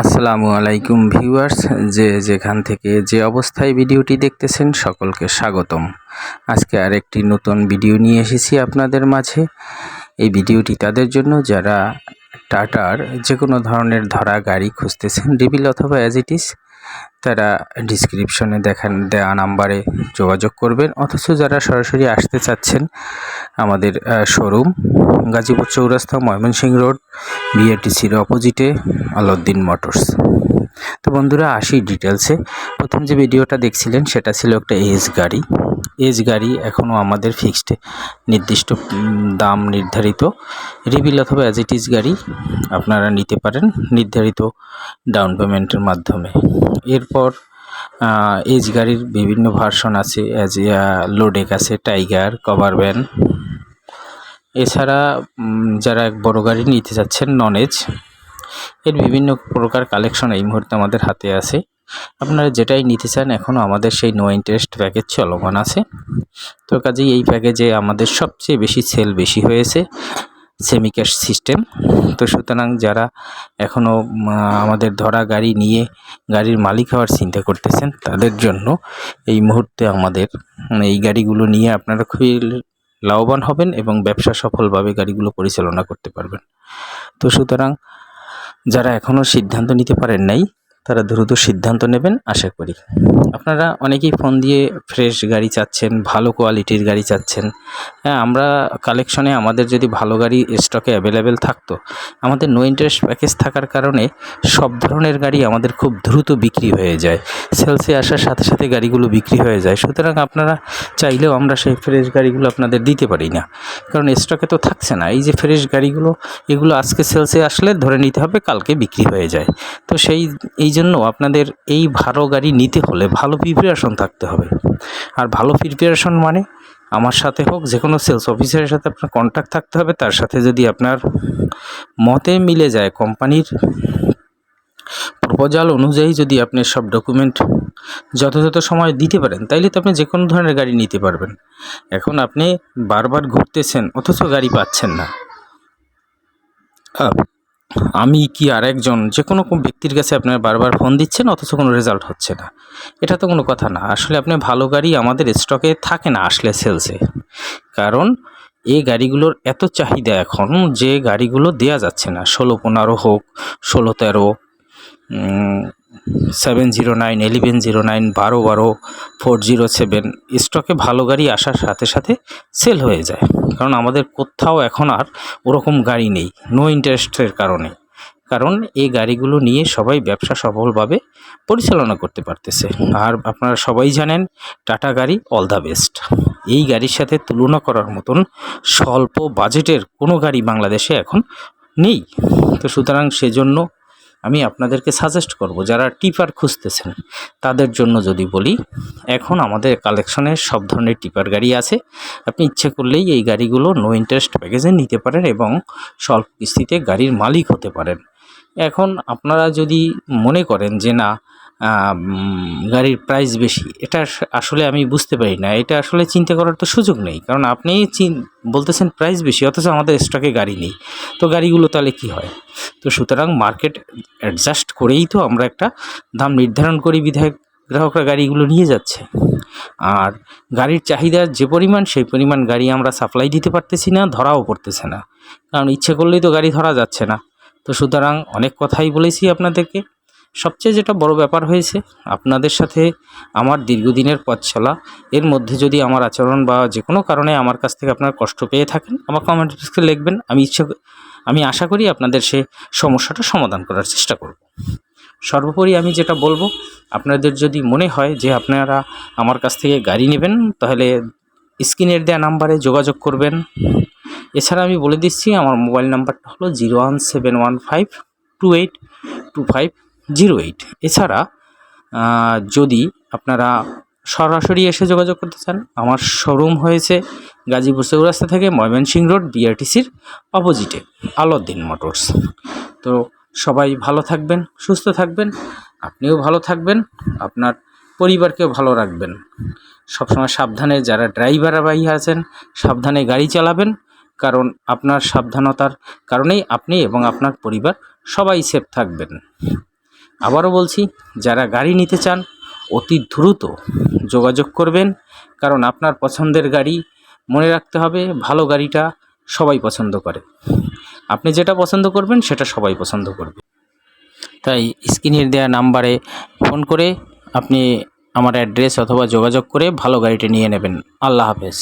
আসসালামু আলাইকুম ভিউয়ার্স, যে যেখান থেকে যে অবস্থায় ভিডিওটি দেখতেছেন সকলকে স্বাগতম। আজকে আরেকটি নতুন ভিডিও নিয়ে এসেছি আপনাদের মাঝে। এই ভিডিওটি তাদের জন্য যারা টাটার যে কোনো ধরনের ধরা গাড়ি খুঁজতেছেন রিবিল অথবা অ্যাজ ইট ইস তারা ডিসক্রিপশনে দেখান দেওয়া নাম্বারে যোগাযোগ করবেন। অথচ যারা সরাসরি আসতে চাচ্ছেন, আমাদের শোরুম গাজীপুর চৌরাস্তা, ময়মনসিংহ রোড বিআরটিসির অপোজিটে আলাউদ্দিন মোটরস তো বন্ধুরা, আসি ডিটেলসে প্রথম যে ভিডিওটা দেখছিলেন, সেটা ছিল একটা এস গাড়ি। এজ গাড়ি এখনও আমাদের ফিক্সড নির্দিষ্ট দাম নির্ধারিত। রিবিল অথবা অ্যাজ ইট ইজ গাড়ি আপনারা নিতে পারেন নির্ধারিত ডাউন পেমেন্টের মাধ্যমে। এরপর এজ গাড়ির বিভিন্ন ভার্সন আছে অ্যাজ লোডেক আছে টাইগার কভার ভ্যান এছাড়া যারা এক বড় গাড়ি নিতে চাচ্ছেন নন এজ এর বিভিন্ন প্রকার কালেকশন এই মুহূর্তে আমাদের হাতে আছে। আপনারা যেটাই নিতে চান এখনও আমাদের সেই নো ইন্টারেস্ট প্যাকেজ চলমান আছে। তো কাজেই এই প্যাকেজে আমাদের সবচেয়ে বেশি সেল বেশি হয়েছে সেমি ক্যাশ সিস্টেম তো সুতরাং যারা এখনও আমাদের ধরা গাড়ি নিয়ে গাড়ির মালিক হওয়ার চিন্তা করতেছেন, তাদের জন্য এই মুহূর্তে আমাদের এই গাড়িগুলো নিয়ে আপনারা খুবই লাভবান হবেন এবং ব্যবসা সফলভাবে গাড়িগুলো পরিচালনা করতে পারবেন। তো সুতরাং যারা এখনও সিদ্ধান্ত নিতে পারেন নাই তারা দ্রুত সিদ্ধান্ত নেবেন, আশা করি। আপনারা অনেকেই ফোন দিয়ে ফ্রেশ গাড়ি চাচ্ছেন, ভালো কোয়ালিটির গাড়ি চাচ্ছেন। হ্যাঁ আমরা কালেকশনে আমাদের যদি ভালো গাড়ি স্টকে অ্যাভেলেবেল থাকতো, আমাদের নো ইন্টারেস্ট প্যাকেজ থাকার কারণে সব ধরনের গাড়ি আমাদের খুব দ্রুত বিক্রি হয়ে যায়। সেলসে আসার সাথে সাথে গাড়িগুলো বিক্রি হয়ে যায়। সুতরাং আপনারা চাইলেও আমরা সেই ফ্রেশ গাড়িগুলো আপনাদের দিতে পারি না। কারণ স্টকে তো থাকছে না। এই যে ফ্রেশ গাড়িগুলো, এগুলো আজকে সেলসে আসলে ধরে নিতে হবে, কালকে বিক্রি হয়ে যায়। তো সেই, এই জন্য আপনাদের এই ভালো গাড়ি নিতে হলে ভালো প্রিপারেশন থাকতে হবে। আর ভালো প্রিপারেশন মানে আমার সাথে হোক, যে কোনো সেলস অফিসারের সাথে আপনার কন্ট্যাক্ট থাকতে হবে, তার সাথে যদি আপনার মতে মিলে যায় কোম্পানির প্রপোজাল অনুযায়ী যদি আপনি সব ডকুমেন্ট যথাযথ সময় দিতে পারেন, তাইলে তো আপনি যে কোনো ধরনের গাড়ি নিতে পারবেন। এখন আপনি বারবার ঘুরতেছেন, অথচ গাড়ি পাচ্ছেন না। আমি কি আর একজন যে কোনো ব্যক্তির কাছে আপনার বারবার ফোন দিচ্ছেন, অথচ কোনো রেজাল্ট হচ্ছে না। এটা তো কোনো কথা না। আসলে আপনি ভালো গাড়ি আমাদের স্টকে থাকে না আসলে সেলসে কারণ এই গাড়িগুলোর এত চাহিদা এখন যে গাড়িগুলো দেয়া যাচ্ছে না। ষোলো, পনেরো হোক, ষোলো, তেরো seven zero nine, eleven zero nine, বারো বারো, ফোর জিরো সেভেন, স্টকে ভালো গাড়ি আসার সাথে সাথে সেল হয়ে যায়। কারণ আমাদের কোথাও এখন আর ওরকম গাড়ি নেই নো ইন্টারেস্টের কারণে। কারণ এই গাড়িগুলো নিয়ে সবাই ব্যবসা সফলভাবে পরিচালনা করতে পারতেছে। আর আপনারা সবাই জানেন, টাটা গাড়ি অল দ্য বেস্ট এই গাড়ির সাথে তুলনা করার মতন স্বল্প বাজেটের কোনো গাড়ি বাংলাদেশে এখন নেই। তো সুতরাং সেজন্য আমি আপনাদেরকে সাজেস্ট করব, যারা টিপার খুঁজতেছেন, তাদের জন্য যদি বলি, এখন আমাদের কালেকশনের সব ধরনের টিপার গাড়ি আছে। আপনি ইচ্ছে করলেই এই গাড়িগুলো নো ইন্টারেস্ট প্যাকেজে নিতে পারেন এবং স্বল্প কিস্তিতে গাড়ির মালিক হতে পারেন। এখন আপনারা যদি মনে করেন যে না গাড়ির প্রাইস বেশি, এটা আসলে আমি বুঝতে পারি না। এটা আসলে চিন্তা করার তো সুযোগ নেই, কারণ আপনি চিন, বলতেছেন প্রাইস বেশি, অথচ আমাদের স্টকে গাড়ি নেই। তো গাড়িগুলো তাহলে কি হয়? তো সুতরাং মার্কেট অ্যাডজাস্ট করেই তো আমরা একটা দাম নির্ধারণ করি বিধায়ক গ্রাহকরা গাড়িগুলো নিয়ে যাচ্ছে। আর গাড়ির চাহিদা যে পরিমাণ, সেই পরিমাণ গাড়ি আমরা সাপ্লাই দিতে পারতেছি না, ধরাও পড়তেছে না। কারণ ইচ্ছে করলেই তো গাড়ি ধরা যাচ্ছে না। তো সুতরাং অনেক কথাই বলেছি আপনাদেরকে। সবচেয়ে যেটা বড় ব্যাপার হয়েছে, আপনাদের সাথে আমার দীর্ঘদিনের পথ চলা, এর মধ্যে যদি আমার আচরণ বা যে কোনো কারণে আমার কাছ থেকে আপনার কষ্ট পেয়ে থাকেন, আমার কমেন্ট বক্সে লিখবেন। আমি ইচ্ছা আমি আশা করি আপনাদের সে সমস্যাটা সমাধান করার চেষ্টা করব। সর্বোপরি আমি যেটা বলব, আপনাদের যদি মনে হয় যে আপনারা আমার কাছ থেকে গাড়ি নেবেন, তাহলে স্ক্রিনের দেওয়া নাম্বারে যোগাযোগ করবেন। এছাড়া আমি বলে দিচ্ছি, আমার মোবাইল নাম্বারটা হলো zero one seven one five two eight two five zero eight. এছাড়া যদি আপনারা সরাসরি এসে যোগাযোগ করতে চান, আমার শোরুম হয়েছে গাজীপুর চৌরাস্তা থেকে ময়মনসিং রোড বিআরটিসির অপোজিটে, আলাউদ্দিন মোটরস। তো সবাই ভালো থাকবেন, সুস্থ থাকবেন, আপনিও ভালো থাকবেন, আপনার পরিবারকেও ভালো রাখবেন। সবসময় সাবধানে যারা ড্রাইভার ভাই আছেন, সাবধানে গাড়ি চালাবেন, কারণ আপনার সাবধানতার কারণেই আপনি এবং আপনার পরিবার সবাই সেফ থাকবেন। আবারও বলছি, যারা গাড়ি নিতে চান অতি দ্রুত যোগাযোগ করবেন, কারণ আপনার পছন্দের গাড়ি মনে রাখতে হবে, ভালো গাড়িটা সবাই পছন্দ করে। আপনি যেটা পছন্দ করবেন, সেটা সবাই পছন্দ করবে। তাই স্ক্রিনের দেওয়া নাম্বারে ফোন করে আপনি আমার অ্যাড্রেস অথবা যোগাযোগ করে ভালো গাড়িটি নিয়ে নেবেন। আল্লাহ হাফেজ।